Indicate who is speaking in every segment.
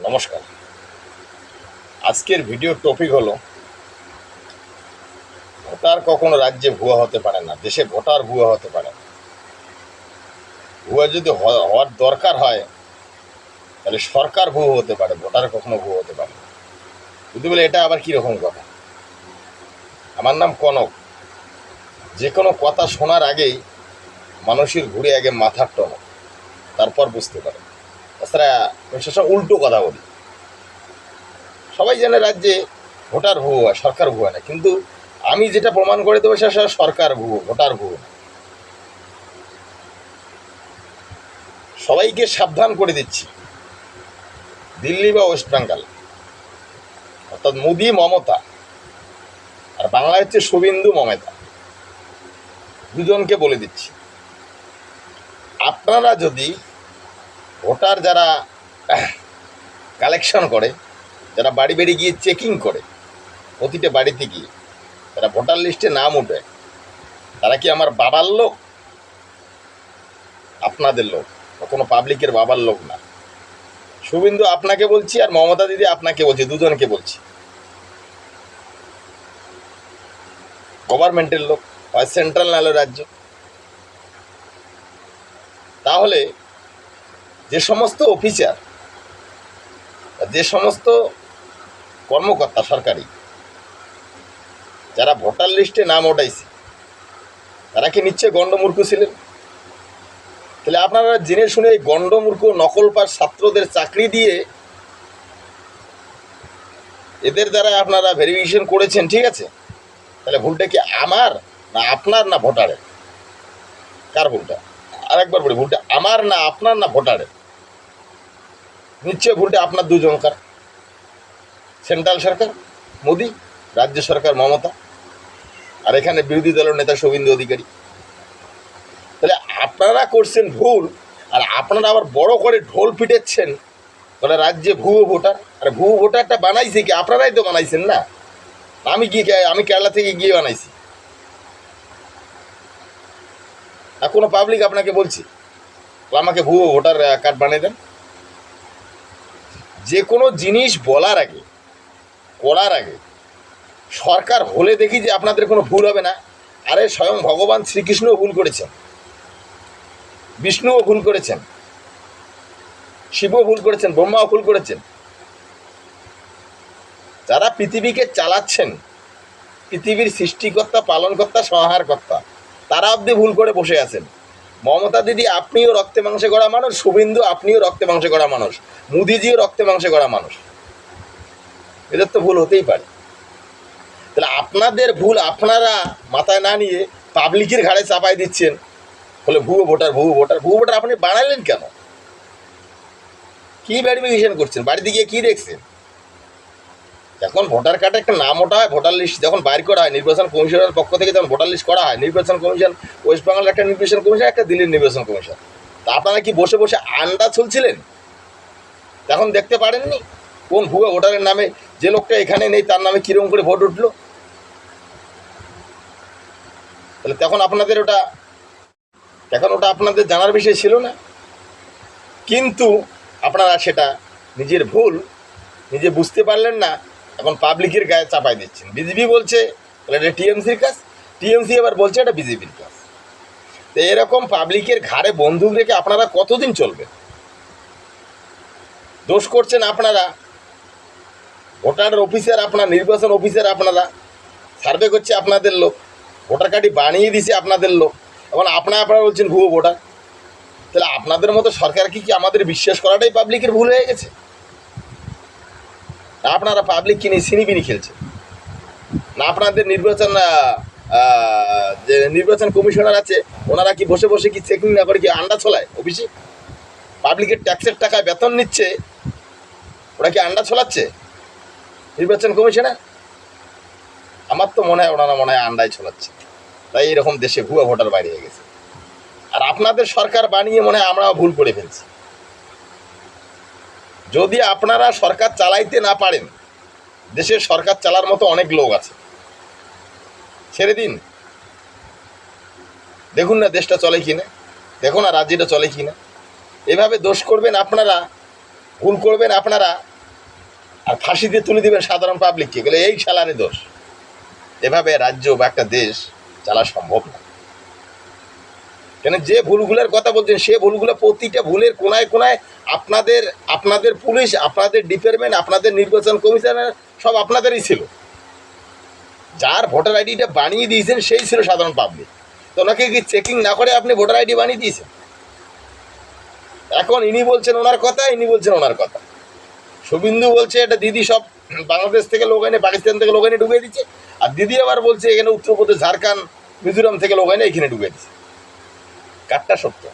Speaker 1: নমস্কার। আজকের video topic হলো, ভোটার কখনো রাজ্যে ভুয়া হতে পারে না, দেশে ভোটার ভুয়া হতে পারে না। ভুয়া যদি হওয়ার দরকার হয়, তাহলে সরকার ভুয়ো হতে পারে, ভোটার কখনো ভুয়ো হতে পারে যদি বলে এটা আবার কীরকম কথা? আমার নাম কনক। যে কোনো কথা শোনার আগেই মানুষের ঘুরে আগে মাথার টনক, তারপর বুঝতে পারে তাছাড়া উল্টো কথা বলি। সবাই জানে রাজ্যে ভোটার ভুয়ো সরকার ভুয়ো না, কিন্তু আমি যেটা প্রমাণ করে দেবো সেটা সরকার ভুয়ো ভোটার ভুয়ো সবাইকে সাবধান করে দিচ্ছি। দিল্লি বা ওয়েস্ট বেঙ্গল, অর্থাৎ মোদি মমতা, আর বাংলা হচ্ছে শুভেন্দু মমতা, দুজনকে বলে দিচ্ছি। আপনারা যদি ভোটার যারা কালেকশন করে, যারা বাড়ি বাড়ি গিয়ে চেকিং করে, প্রতিটা বাড়িতে গিয়ে যারা ভোটার লিস্টে নাম উঠে। তারা কি আমার বাবার লোক? আপনাদের লোক কোনো পাবলিকের বাবার লোক না। শুভেন্দু, আপনাকে বলছি আর মমতা দিদি আপনাকে বলছি, দুজনকে বলছি। গভর্নমেন্টের লোক হয় সেন্ট্রাল নাহলে রাজ্য। তাহলে সমস্ত অফিসার, যে সমস্ত কর্মকর্তা সরকারি, যারা ভোটার লিস্টে নাম ওঠাইছে, তারা কি নিশ্চয় গণ্ডমূর্খ ছিলেন? তাহলে আপনারা জেনে শুনে এই গণ্ডমূর্খ নকল পাস ছাত্রদের চাকরি দিয়ে এদের দ্বারা আপনারা ভেরিফিকেশন করেছেন, ঠিক আছে? তাহলে ভুলটা কি আমার না আপনার না ভোটারের? কার ভুলটা? আরেকবার বলি, ভুলটা আমার না আপনার না ভোটারের? নিশ্চয় ভুলটা আপনার দুজনকার সেন্ট্রাল সরকার, মোদি, রাজ্য সরকার, মমতা। আর এখানে বিরোধী দলের নেতা শুভেন্দু অধিকারী। তাহলে আপনারা করছেন ভুল, আর আপনারা আবার বড় করে ঢোল পিটেচ্ছেন, তাহলে রাজ্যে ভুয়ো ভোটার। আর ভুয়ো ভোটারটা বানাইছে কি? আপনারাই তো বানাইছেন না। আমি কি আমি কেরালা থেকে গিয়ে বানাইছি? আর কোনো পাবলিক আপনাকে বলছি আমাকে ভুয়ো ভোটার কার্ড বানিয়ে দেন। যে কোনো জিনিস বলার আগে, করার আগে, সরকার হলে দেখি যে আপনাদের কোনো ভুল হবে না। আরে স্বয়ং ভগবান শ্রীকৃষ্ণও ভুল করেছেন। বিষ্ণুও ভুল করেছেন। শিবও ভুল করেছেন, ব্রহ্মাও ভুল করেছেন। যারা পৃথিবীকে চালাচ্ছেন, পৃথিবীর সৃষ্টিকর্তা, পালনকর্তা, সংহারকর্তা, তারা অবধি ভুল করে বসে আছেন। মমতা দিদি আপনিও রক্তে মাংসে গড়া মানুষ, শুভেন্দু আপনিও রক্তে মাংসে গড়া মানুষ, মোদিজিও রক্তে মাংসে গড়া মানুষ। এদের তো ভুল হতেই পারে। তাহলে আপনাদের ভুল আপনারা মাথায় না নিয়ে পাবলিকের ঘাড়ে চাপাই দিচ্ছেন, বলে ভুয়ো ভোটার ভুয়ো ভোটার ভুয়ো ভোটার আপনি বানালেন কেন? কি ভেরিফিকেশন করছেন? বাড়িতে গিয়ে কি দেখছেন? যখন ভোটার কার্ডে একটা নাম ওঠা হয় ভোটার লিস্ট যখন বাইর করা হয়, নির্বাচন কমিশনের পক্ষ থেকে যখন ভোটার লিস্ট করা হয়, নির্বাচন কমিশন ওয়েস্ট বেঙ্গল একটা নির্বাচন কমিশন, একটা দিল্লির নির্বাচন কমিশন। তা আপনারা কি বসে বসে আন্ডা চলছিলেন তখন দেখতে পারেননি? কোন ভুয়া ভোটারের নামে যে লোকটা এখানে নেই, তার নামে কীরকম করে ভোট উঠল? তাহলে তখন আপনাদের ওটা তখন ওটা আপনাদের জানার বিষয় ছিল না। কিন্তু আপনারা সেটা নিজের ভুল, নিজে বুঝতে পারলেন না। এখন পাবলিকের গায়ে চাপাই দিচ্ছেন। বিজেপি বলছে, তাহলে এটা টিএমসির কাজ? টিএমসি এবার বলছে এটা বিজেপির কাজ। তো এরকম পাবলিকের ঘাড়ে বন্দুক রেখে আপনারা কতদিন চলবেন? দোষ করছেন আপনারা। ভোটার অফিসার আপনার, নির্বাচন অফিসার আপনারা। সার্ভে করছে আপনাদের লোক। ভোটার কার্ডই বানিয়ে দিছে আপনাদের লোক। এখন আপনারা আপনারা বলছেন ভুয়ো ভোটার। তাহলে আপনাদের মতো সরকার কি কি আমাদের বিশ্বাস করাটাই পাবলিকের ভুল হয়ে গেছে? আপনারা পাবলিক কিনে সিনিবিনি খেলছে। না আপনাদের নির্বাচন যে নির্বাচন কমিশনার আছে, ওনারা কি বসে বসে কি চেকিং না করে কি আন্ডা ছলায় অফিসে? পাবলিকের ট্যাক্সের টাকায় বেতন নিচ্ছে, ওরা কি আন্ডা ছলাচ্ছে নির্বাচন কমিশনার? আমার তো মনে হয় ওনারা মনে হয় আন্ডায় ছলাচ্ছে তাই এরকম দেশে ভুয়া ভোটার বাইরে গেছে। আর আপনাদের সরকার বানিয়ে মনে হয় আমরাও ভুল করে ফেলছি। যদি আপনারা সরকার চালাইতে না পারেন, দেশের সরকার চালার মতো অনেক লোক আছে। ছেড়ে দিন। দেখুন না দেশটা চলে কি না দেখুন না রাজ্যটা চলে কি না এভাবে দোষ করবেন আপনারা, ভুল করবেন আপনারা, আর ফাঁসি দিয়ে তুলে দিবেন সাধারণ পাবলিককে গেলে এই শালারে দোষ। এভাবে রাজ্য বা একটা দেশ চালা সম্ভব না। কেন যে ভুলগুলোর কথা বলছেন, সে ভুলগুলো প্রতিটা ভুলের কোনায় কোনায় আপনাদের আপনাদের পুলিশ, আপনাদের ডিপার্টমেন্ট, আপনাদের নির্বাচন কমিশনার সব আপনাদেরই ছিল। যার ভোটার আইডিটা বানিয়ে দিয়েছেন, সেই ছিল সাধারণ পাবলিক তো ওনাকে কি চেকিং না করে আপনি ভোটার আইডি বানিয়ে দিয়েছেন? এখন ইনি বলছেন ওনার কথা, ইনি বলছেন ওনার কথা। শুভিন্দু বলছে, এটা দিদি সব বাংলাদেশ থেকে লোক এনে, পাকিস্তান থেকে লোক এনে ঢুকিয়ে দিচ্ছে। আর দিদি আবার বলছে, এখানে উত্তরপ্রদেশ ঝাড়খণ্ড, মিজোরাম থেকে লোক এনে এখানে ঢুকিয়ে দিচ্ছে। কারটা সত্য।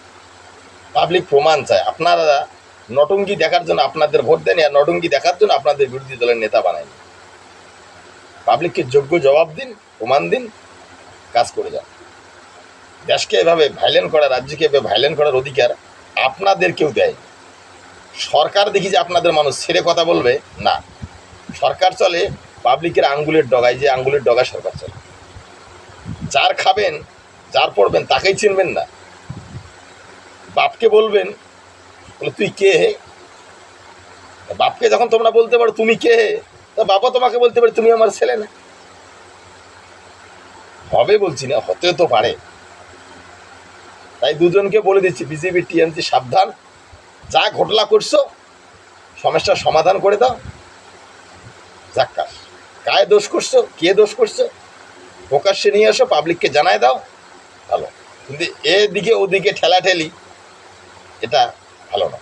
Speaker 1: পাবলিক প্রমাণ চায়। আপনারা নটঙ্গি দেখার জন্য আপনাদের ভোট দেন আর নটঙ্গি দেখার জন্য আপনাদের বিরোধী দলের নেতা বানায়নি। পাবলিককে যোগ্য জবাব দিন, প্রমাণ দিন, কাজ করে যান। দেশকে এভাবে ভাইলেন্ট করা, রাজ্যকে এভাবে ভাইলেন্ট করার অধিকার আপনাদের কেউ দেয় সরকার দেখি যে আপনাদের মানুষ ছেড়ে কথা বলবে, না। সরকার চলে, পাবলিকের আঙ্গুলের ডগায় যে আঙ্গুলের ডগায় সরকার চলে। যার খাবেন, যার পড়বেন, তাকেই চিনবেন না। বাপকে বলবেন, বলে, তুই কে হে? বাপকে যখন তোমরা বলতে পারো, তুমি কে হে? তা বাবা তোমাকে বলতে পারে, তুমি আমার ছেলে না। হবে বলছি না, হতেও তো পারে। তাই দুজনকে বলে দিচ্ছি, বিজেপি, টিএমসি, সাবধান। যা ঘটলা করছ, সমস্যার সমাধান করে দাও। যাক্কা কায় দোষ করছ, কে দোষ করছ, প্রকাশ্যে নিয়ে আসো পাবলিককে জানায় দাও। ভালো। কিন্তু এদিকে ওদিকে ঠেলাঠেলি। এটা ভালো না।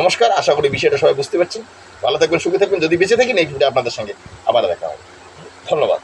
Speaker 1: নমস্কার, আশা করি বিষয়টা সবাই বুঝতে পারছেন। ভালো থাকবেন, সুখে থাকবেন। যদি বেঁচে থাকি নেই আপনাদের সঙ্গে আবার দেখা হবে। ধন্যবাদ।